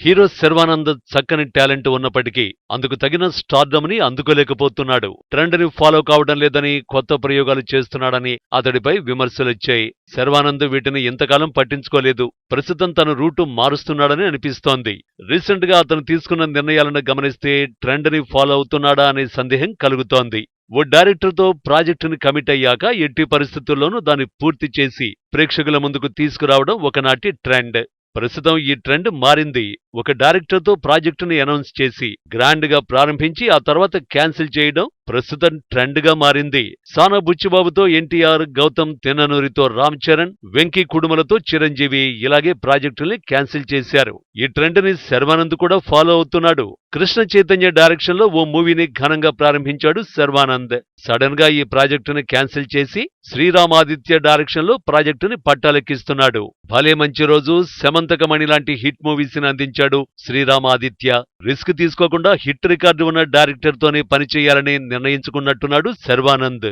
Hero Sharwanand చక్కని talent ఉన్నప్పటికీ అందుకు తగిన స్టార్డమ్ని అందుకోలేకపోతున్నాడు. ట్రెండ్ని ఫాలో కావడం లేదని కొత్త ప్రయోగాలు చేస్తున్నాడని అతడిపై విమర్శలొచ్చాయి శర్వానంద్ వీటిని ఇంతకాలం పట్టించుకోలేదు. ప్రస్తుతం తన రూటు మారుస్తున్నాడని అనిపిస్తోంది. రీసెంట్గా అతను తీసుకున్న నిర్ణయాలను గమనిస్తే ట్రెండ్ని ఫాలో అవుతున్నాడా అనే సందేహం కలుగుతోంది. ఓ డైరెక్టర్తో ప్రాజెక్టుని కమిట్ అయ్యాక ఎట్టి పరిస్థితుల్లోనూ దాన్ని పూర్తి చేసి ప్రేక్షకుల ముందుకు తీసుకురావడం ఒకనాటి ట్రెండ్. ప్రస్తుతం ఈ ట్రెండ్ మారింది. ఒక డైరెక్టర్తో ప్రాజెక్టును అనౌన్స్ చేసి గ్రాండ్గా ప్రారంభించి ఆ తర్వాత క్యాన్సిల్ చేయడం ప్రస్తుతం ట్రెండ్గా మారింది. సానా బుచ్చిబాబుతో ఎన్టీఆర్ గౌతమ్ తిన్ననూరితో రామ్ చరణ్ వెంకీ కుడుమలతో చిరంజీవి ఇలాగే ప్రాజెక్టుల్ని క్యాన్సిల్ చేశారు. ఈ ట్రెండ్ని శర్వానంద్ కూడా ఫాలో అవుతున్నాడు. కృష్ణ చైతన్య డైరెక్షన్లో ఓ మూవీని ఘనంగా ప్రారంభించాడు శర్వానంద్. సడన్గా ఈ ప్రాజెక్టుని క్యాన్సిల్ చేసి శ్రీరామాదిత్య డైరెక్షన్లో ప్రాజెక్టుని పట్టాలెక్కిస్తున్నాడు. భలే మంచి రోజు శమంతకమణి లాంటి హిట్ మూవీస్ని చేశాడు శ్రీరామాదిత్య. రిస్క్ తీసుకోకుండా హిట్ రికార్డు ఉన్న డైరెక్టర్ తోనే పనిచేయాలని నిర్ణయించుకున్నట్టున్నాడు శర్వానంద్.